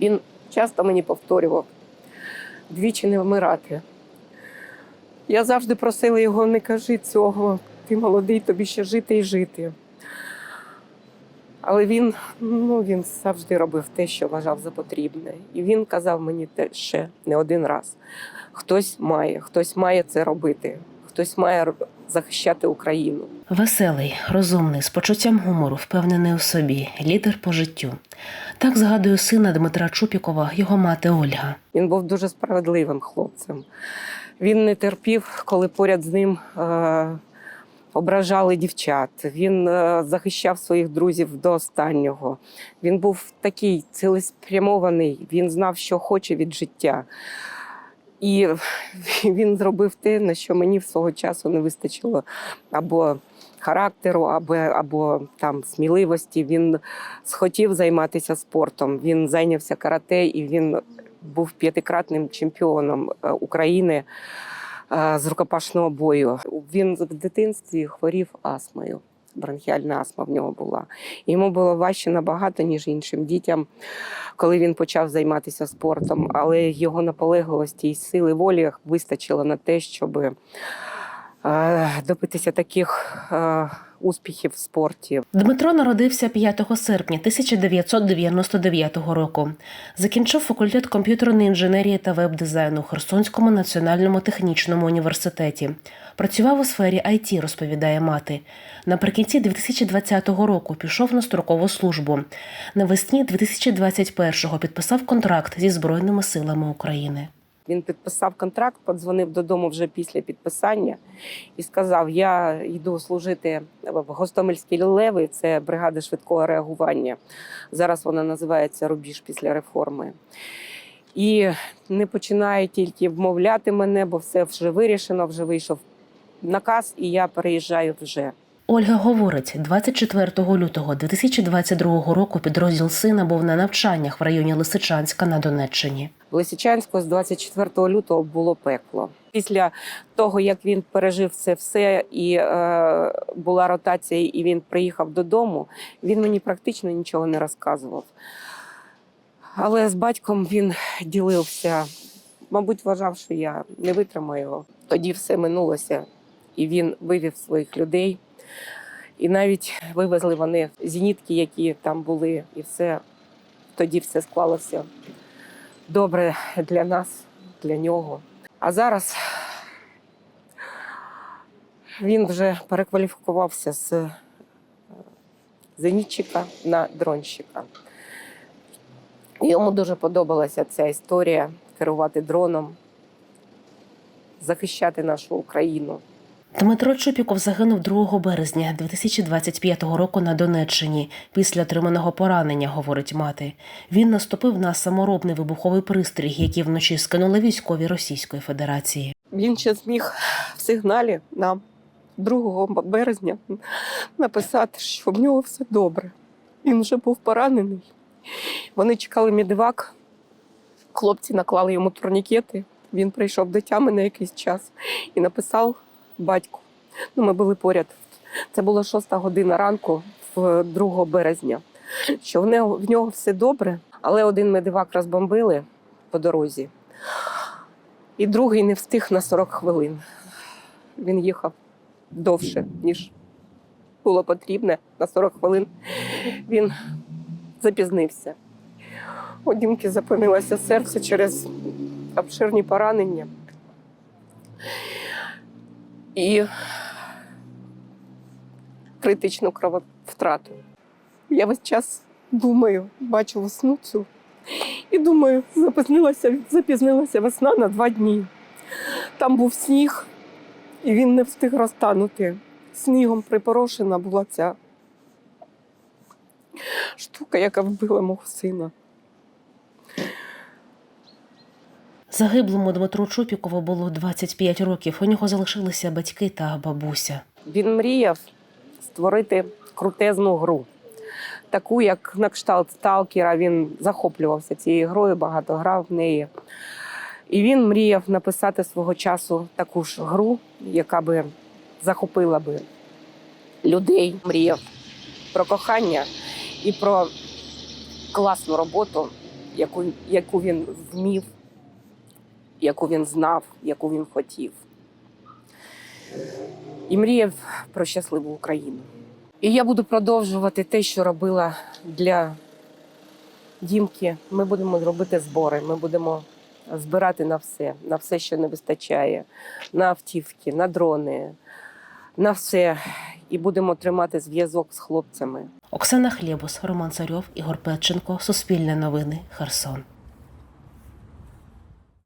Він часто мені повторював двічі не вмирати. Я завжди просила його, не кажи цього, ти молодий, тобі ще жити і жити. Але він, ну, він завжди робив те, що вважав за потрібне. І він казав мені те ще не один раз: хтось має, хтось має це робити, хтось має захищати Україну. Веселий, розумний, з почуттям гумору, впевнений у собі, лідер по життю. Так згадує сина Дмитра Чупікова, його мати Ольга. Він був дуже справедливим хлопцем. Він не терпів, коли поряд з ним е, ображали дівчат. Він е, захищав своїх друзів до останнього. Він був такий цілеспрямований, він знав, що хоче від життя. І він зробив те, на що мені свого часу не вистачило або характеру, або, або там сміливості. Він схотів займатися спортом. Він зайнявся карате і він був п'ятикратним чемпіоном е, України е, з рукопашного бою. Він в дитинстві хворів астмою. Бронхіальна астма в нього була. Йому було важче набагато, ніж іншим дітям, коли він почав займатися спортом. Але його наполегливості і сили волі вистачило на те, щоб е, добитися таких е, успіхів в спорті. Дмитро народився 5 серпня 1999 року. Закінчив факультет комп'ютерної інженерії та веб-дизайну у Херсонському національному технічному університеті. Працював у сфері IT, розповідає мати. Наприкінці 2020 року пішов на строкову службу. Навесні 2021-го підписав контракт зі Збройними силами України. Він підписав контракт, подзвонив додому вже після підписання і сказав: Я йду служити в Гостомельській леви, це бригада швидкого реагування. Зараз вона називається Рубіж після реформи. І не починає тільки вмовляти мене, бо все вже вирішено, вже вийшов наказ, і я переїжджаю вже. Ольга говорить, 24 лютого 2022 року підрозділ сина був на навчаннях в районі Лисичанська на Донеччині. Лисичанську з 24 лютого було пекло. Після того, як він пережив це все, і е, була ротація, і він приїхав додому, він мені практично нічого не розказував. Але з батьком він ділився, мабуть, вважав, що я не витримаю його. Тоді все минулося, і він вивів своїх людей. І навіть вивезли вони зенітки, які там були, і все тоді все склалося добре для нас, для нього. А зараз він вже перекваліфікувався з е, зенітчика на дронщика. Йому дуже подобалася ця історія керувати дроном, захищати нашу Україну. Дмитро Чупіков загинув 2 березня 2025 року на Донеччині після отриманого поранення, говорить мати. Він наступив на саморобний вибуховий пристрій, який вночі скинули військові Російської Федерації. Він ще зміг в сигналі нам 2 березня написати, що в нього все добре. Він вже був поранений. Вони чекали медивак, хлопці наклали йому турнікети. Він прийшов до тями на якийсь час і написав батьку. Ну, ми були поряд. Це була шоста година ранку, 2 березня. Що в нього, в нього все добре, але один медивак розбомбили по дорозі, і другий не встиг на 40 хвилин. Він їхав довше, ніж було потрібно. На 40 хвилин він запізнився. У Дімки зупинилося серце через обширні поранення. І критичну крововтрату. Я весь час думаю, бачу весну цю. І думаю, запізнилася, запізнилася весна на два дні. Там був сніг, і він не встиг розтанути. Снігом припорошена була ця штука, яка вбила мого сина. Загиблому Дмитру Чупікову було 25 років. У нього залишилися батьки та бабуся. Він мріяв створити крутезну гру, таку, як на кшталт Сталкера. Він захоплювався цією грою, багато грав в неї. І він мріяв написати свого часу таку ж гру, яка би захопила би людей. Мріяв про кохання і про класну роботу яку, яку він вмів, яку він знав, яку він хотів. І мріяв про щасливу Україну. І я буду продовжувати те, що робила для Дімки. Ми будемо робити збори, ми будемо збирати на все, на все, що не вистачає, на автівки, на дрони, на все. І будемо тримати зв'язок з хлопцями. Оксана Хлєбус, Роман Царьов, Ігор Петченко, Суспільне новини, Херсон.